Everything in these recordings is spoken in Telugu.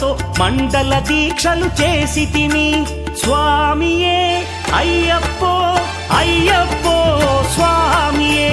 ఘోషతో మండల దీక్షలు చేసి తిని. స్వామియే అయ్యప్పో అయ్యప్పో స్వామియే.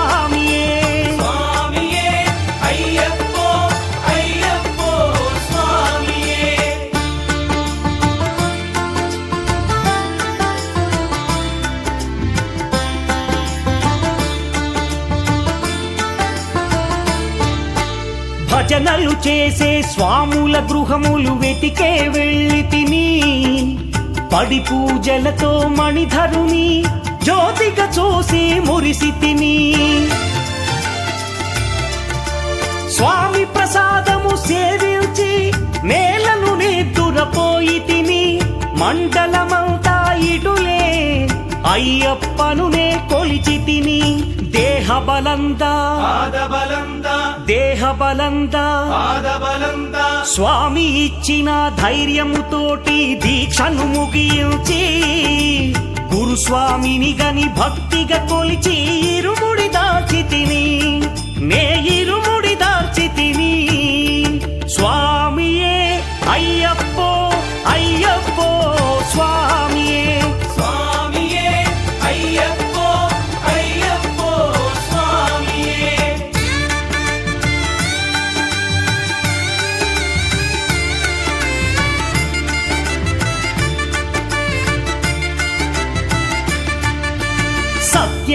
భజనలు చేసే స్వాముల గృహములు వెతికే వెళ్ళి తిని పడి పూజలతో మణిధరుని జ్యోతిగా చూసి మురిసి తిని. స్వామి ప్రసాదము సేవించి నేలను నిద్దురపోయి తిని మండలమంతా ఇటులే అయ్యప్పనునే కొలిచి తిని. దేహ బలందా దేహ బలందా స్వామి ఇచ్చిన ధైర్యముతోటి దీక్షను ముగించి గురుస్వామిని గని భక్తిగా కొలిచి ఇరుముడి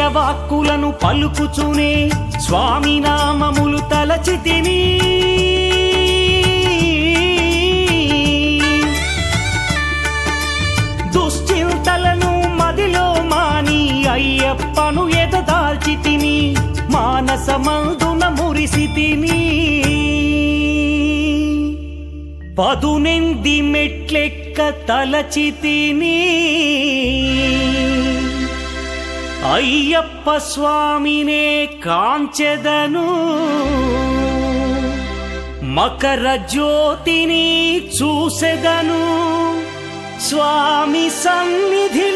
వాక్కులను పలుకుచునే స్వామి నామములు తలచితిని దుశ్చింతలను మదిలో మాని అయ్యప్పను ఎదదాల్చి తిని మానసమందున మురిసి తిని. పదునెంది మెట్లెక్క తలచి అయ్యప్ప స్వామినే కాంచెదను. మకర జ్యోతిని చూసెదను. స్వామి సన్నిధి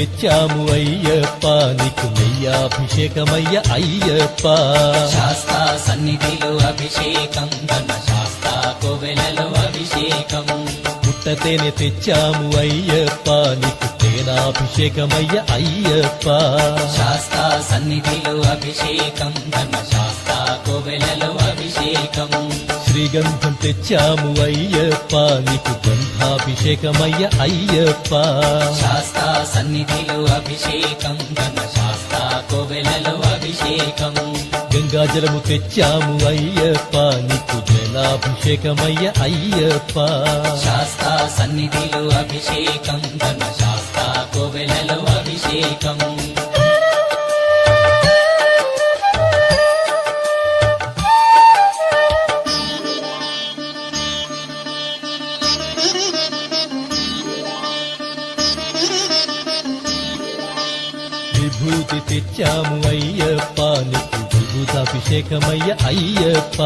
తెచ్చాము అయ్యప్ప నీకు నెయ్యాభిషేకమయ్య అయ్యప్ప. శాస్తా సన్నిధిలో అభిషేకం ధర్మశాస్త్ర కోవెలలో అభిషేకం. పుట్టతేనె తెచ్చాము అయ్యప్ప నీకు తేనాభిషేకమయ్య అయ్యప్ప. శాస్తా సన్నిధిలో అభిషేకం ధర్మశాస్త్ర కోవెలలో అభిషేకం. శ్రీగంధం తెచ్చాము అయ్యప్ప నీకు గంధాభిషేకమయ్య అయ్యప్ప. శాస్తా సన్నిధిలో అభిషేకం ధర్మశాస్త్ర కోవెలలో అభిషేకం. గంగాజలము తెచ్చాము అయ్యప్ప నీకు జలాభిషేకమయ్య అయ్యప్ప. శాస్తా సన్నిధిలో అభిషేకం ధర్మశాస్త్ర కోవెలలో అభిషేకం. విభూతి తెచ్చాము అయ్యప్ప నీకు విభూతాభిషేకమయ్య అయ్యప్ప.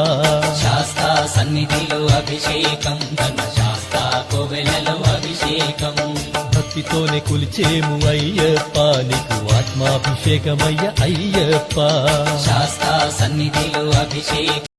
శాస్తా సన్నిధిలో అభిషేకం ధర్మశాస్త్ర కోవెలలో అభిషేకం. భక్తితోనే కొలిచేము అయ్యప్ప నీకు ఆత్మాభిషేకమయ్య అయ్యప్ప. శాస్తా సన్నిధిలో అభిషేకం.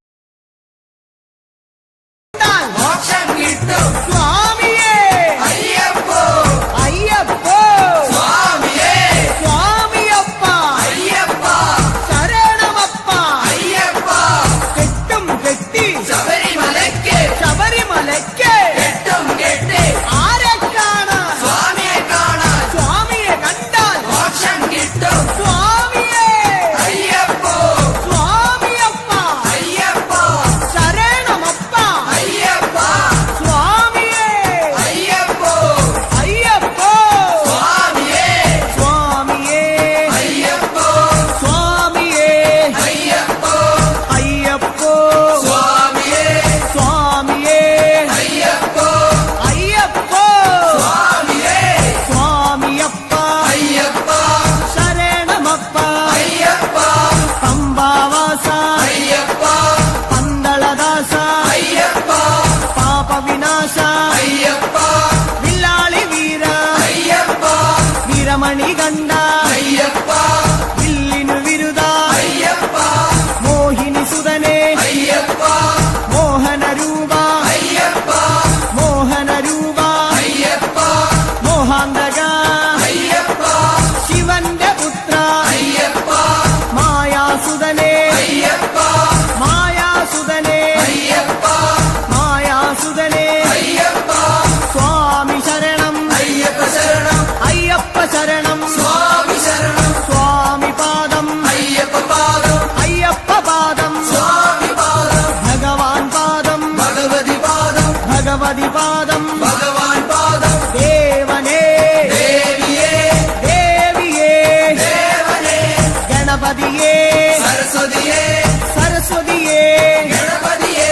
சரஸ்வதியே. சரஸ்வதியே. சரஸ்வதியே. கணபதியே.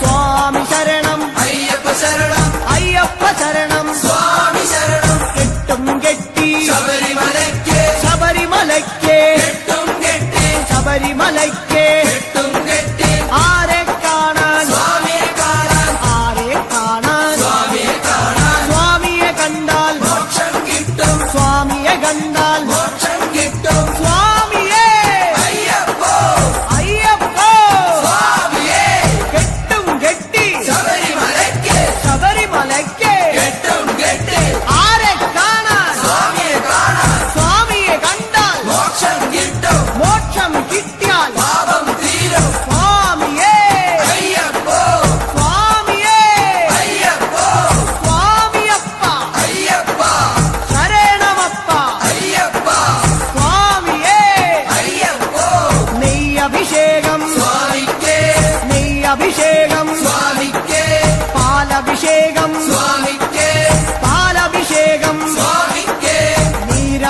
சுவாமி சரணம். ஐயப்ப சரணம். ஐயப்ப சரணம். சுவாமி சரணம். கெட்டும் கெட்டி. சபரிமலைக்கே. சபரிமலைக்கே. கெட்டும் கெட்டி. சபரிமலைக்கே.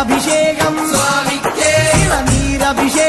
స్వామిషేకం స్వామి నీరభిషేకం